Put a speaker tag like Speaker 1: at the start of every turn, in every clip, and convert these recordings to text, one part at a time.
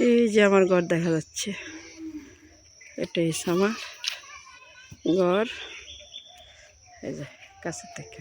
Speaker 1: এই যে আমার ঘর দেখা যাচ্ছে। এটাই আমার ঘর। এই যে কাছের থেকে।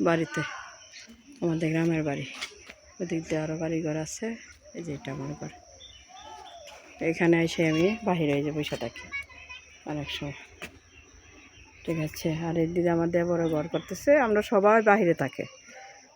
Speaker 1: বাড়িতে, আমাদের গ্রামের বাড়ি। ওদিক দিয়ে আরও বাড়ি ঘর আছে। এই যে এটা আমার ঘর। এখানে এসে আমি বাহিরে যে বসে থাকি। অনেক সময়। ঠিক আছে, আর এই দিদি আমার দেবরে ঘর করতেছে, আমরা সবাই বাহিরে থাকে,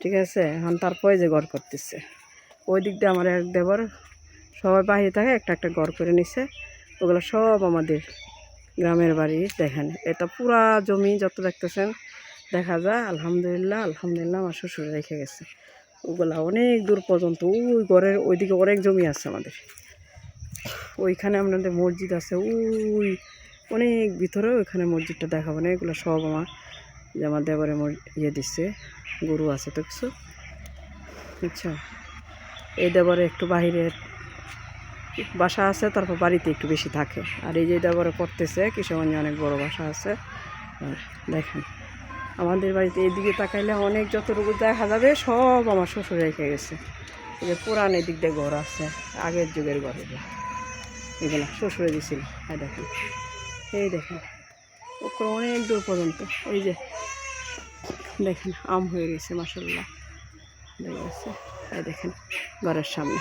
Speaker 1: ঠিক আছে? এখন তারপরে যে ঘর করতেছে, ওই দিক দিয়ে আমার এক দেবর সবাই বাহিরে থাকে, একটা একটা ঘর করে নিছে, ওগুলো সব আমাদের গ্রামের বাড়ি, দেখেন, এটা পুরা জমি যত দেখতেছেন, দেখা যায়, আলহামদুলিল্লাহ আলহামদুলিল্লাহ আমার শ্বশুর রেখে গেছে, ওগুলা অনেক দূর পর্যন্ত, ওই ঘরের ওইদিকে অনেক জমি আছে আমাদের, ওইখানে আপনাদের মসজিদ আছে, ওই অনেক ভিতরে ওইখানে মসজিদটা দেখাবো না, এগুলো সব আমার যে আমার দেবরে ইয়ে দিচ্ছে, গরু আছে তো কিছু। আচ্ছা এই দেবরে একটু বাহিরের বাসা আছে, তারপর বাড়িতে একটু বেশি থাকে। আর এই যে দেবরে করতেছে, কিশোরগঞ্জে অনেক বড় বাসা আছে। দেখেন, আমাদের বাড়িতে এইদিকে তাকাইলে অনেক যতটুকু দেখা যাবে, সব আমার শ্বশুর রেখে গেছে। এই যে পুরান এদিক দিয়ে ঘর আছে, আগের যুগের ঘর এগুলো। শ্বশুরে দিছিল হ্যাঁ দেখেন। এই দেখেন ওপরে অনেক দূর পর্যন্ত, ওই যে দেখেন, আম হয়ে গেছে মাসাল্লাহ দেখা গেছে। এই দেখেন, ঘরের সামনে।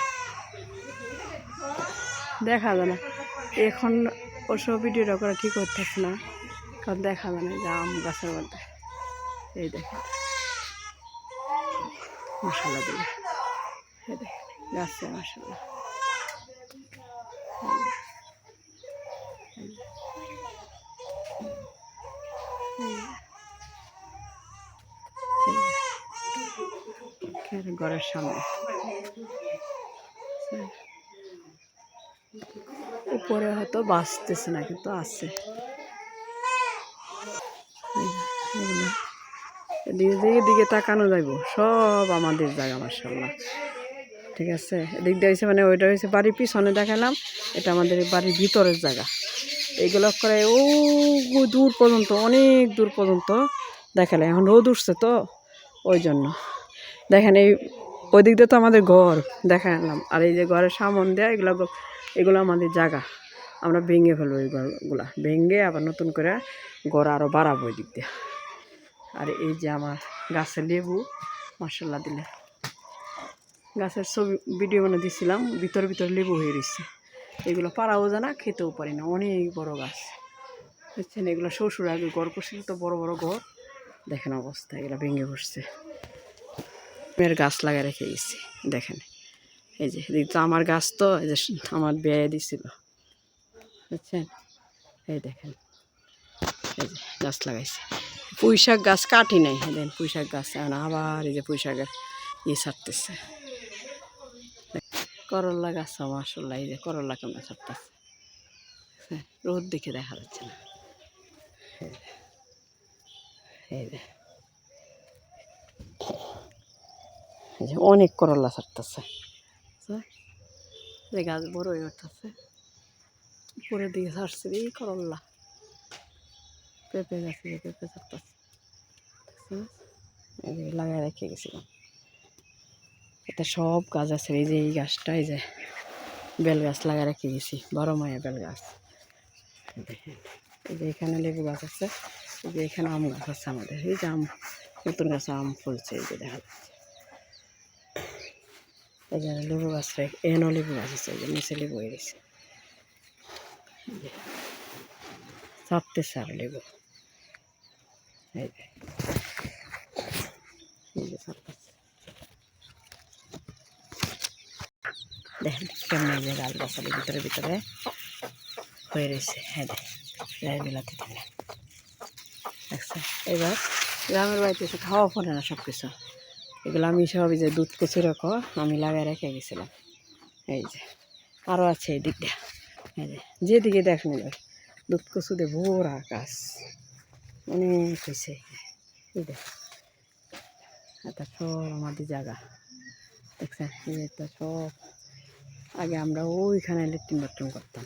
Speaker 1: দেখা যায় না। এখন ওসব ভিডিওটা করে কী করতেছে না, কারণ দেখা যায় না যে আম গাছের মধ্যে। এই দেখেন। মশলা দিলে এই দেখেন, গাছে মশলা ঘরের সামনে। উপরে হয়তো বাঁচতেছে না, কিন্তু আছে। এদিকে দিকে দিকে তাকানো যাইব, সব আমাদের জায়গা মার্শাল্লাহ ঠিক আছে? এদিক দিয়ে মানে ওইটা হয়েছে বাড়ির পিছনে দেখালাম এটা আমাদের বাড়ির ভিতরের জায়গা। এইগুলো করে, ও দূর পর্যন্ত, অনেক দূর পর্যন্ত। দেখালে এখন রোদ উঠছে তো, ওই জন্য। দেখেন, এই ওই দিক দিয়ে তো আমাদের ঘর দেখা দেখালাম আর এই যে ঘরের সামন দেয়া, এগুলো এগুলো আমাদের জায়গা। আমরা ভেঙে ফেলব এই ঘরগুলা। ভেঙে আবার নতুন করে ঘর আরও বাড়াবো ওই দিক দিয়ে। আর এই যে আমার গাছের লেবু মশলা দিলে। গাছের ছবি ভিডিও বানিয়ে দিছিলাম, ভিতরে ভিতরে লেবু হয়ে রয়েছে। এগুলো পাড়াও জানা, খেতেও পারি না। অনেক বড় গাছ। বুঝছেন? এগুলো শ্বশুর আগে ঘর করছিল, তো বড় বড় ঘর। দেখেন অবস্থা, এগুলো ভেঙে বসছে মেয়ের গাছ লাগা রেখে গেছি দেখেন। এই যে, এদিক তো আমার গাছ তো, এই যে আমার বিয়ে দিছিল। বুঝছেন? এই দেখেন। এই যে, গাছ লাগাইছে। পুঁই শাক গাছ কাটি নাই, দেন পুঁই শাক গাছ আবার এই যে পুঁই শাকের ইয়ে ছাড়তেছে। করল্লা গাছ মাসাল্লাহ এই যে করল্লা কেমন ছাড়তেছে? হ্যাঁ, রোদ দেখে দেখা যাচ্ছে না। এই যে, এই যে অনেক করল্লা ছাড়তেছে। যে গাছ হয়ে উঠতেছে উপরের দিকে ছাড়ছে এই করল্লা পেঁপে গাছে পেঁপে ছাড়তেছে। যে লাগাই রেখে গেছিলাম। এতে সব গাছ আছে, এই যে এই গাছটা, এই যে বেল গাছ লাগাই রেখে গেছি বারো মায়া বেল গাছ। এই যে এখানে লেবু গাছ আছে, এই যে এখানে আম গাছ আছে আমাদের, এই যে আম, নতুন গাছে আম ফুলছে, এই যে দেখা যাচ্ছে। এই যে লেবু গাছ এনও লেবু গাছ আছে, এই যে নিচে লেবু হয়ে গেছে। চাপতেছে আর লেবু। এই যে এই যে চাপতেছে দেখেন কেমন এই যে গাছ ভিতরে ভিতরে হয়ে রয়েছে। হ্যাঁ দেখ রায় বিলাতে থাকে এবার গ্রামের বাড়িতে এসে খাওয়া পড়ে না সব কিছু এগুলো আমি সব যে দুধ কচুর রকম, আমি লাগাই রেখে গেছিলাম। এই যে আরও আছে এই দিকটা। এই যে, যেদিকে দেখেন দুধ কচু দিয়ে ভোরা গাছ অনেক হয়েছে। এই এটা সব আমাদের জায়গা। দেখছেন? এটা সব আগে আমরা ওইখানে লেট্রিন বাথরুম করতাম।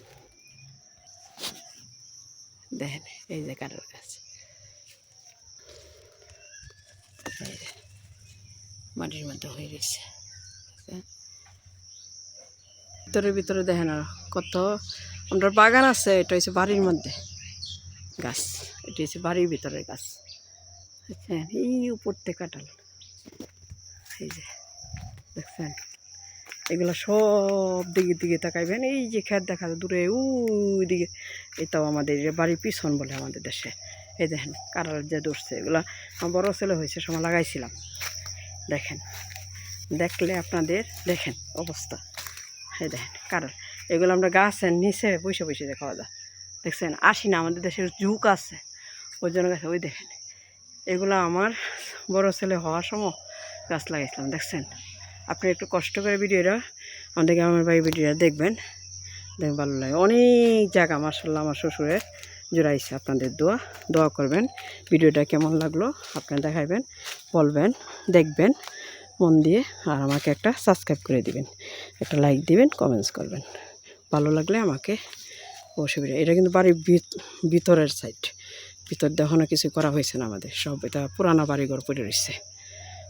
Speaker 1: দেখেন, এই যে কারোর গাছ যে, মাটির মধ্যে হয়ে রয়েছে ভিতরে ভিতরে দেখেন আর কত, আমরা বাগান আছে, এটা হচ্ছে বাড়ির মধ্যে গাছ। এটা হচ্ছে বাড়ির ভিতরের গাছ। বুঝছেন এই উপর থেকে কাটাল এই যে, দেখছেন? এগুলো সব দিকে দিকে তাকাইবেন। এই যে খেত দেখা যায় দূরে, ওই দিকে। এটাও আমাদের বাড়ির পিছন বলে আমাদের দেশে। এই দেখেন, কারার যে দৌড়ছে এগুলো বড় ছেলে হয়েছে সময় লাগাইছিলাম। দেখেন, দেখলে আপনাদের, দেখেন অবস্থা। এই দেখেন, কারার। এগুলো আমরা গাছের নিচে বসে বসে খাওয়া যায়। দেখছেন, আসি না, আমাদের দেশের যুগ আছে। ওই জন্য গাছে, ওই দেখেন। এগুলো আমার বড় ছেলে হওয়ার সময় গাছ লাগাইছিলাম, দেখছেন? আপনি একটু কষ্ট করে ভিডিওটা আমাদের গ্রামের বাড়ি ভিডিওটা দেখবেন। দেখবেন ভালো লাগে। অনেক জায়গা মার্শাল্লাহ আমার শ্বশুরের জোড়াইছে আপনাদের দোয়া। দোয়া করবেন, ভিডিওটা কেমন লাগল আপনারা দেখাইবেন, বলবেন, দেখবেন, মন দিয়ে, আর আমাকে একটা সাবস্ক্রাইব করে দিবেন। একটা লাইক দিবেন কমেন্টস করবেন। ভালো লাগলে আমাকে অসুবিধা এটা কিন্তু বাড়ির ভিত- ভিতরের সাইড ভিতর দেখানো কিছু করা হয়েছে না আমাদের। সব এটা পুরানা বাড়িঘর পড়ে রয়েছে।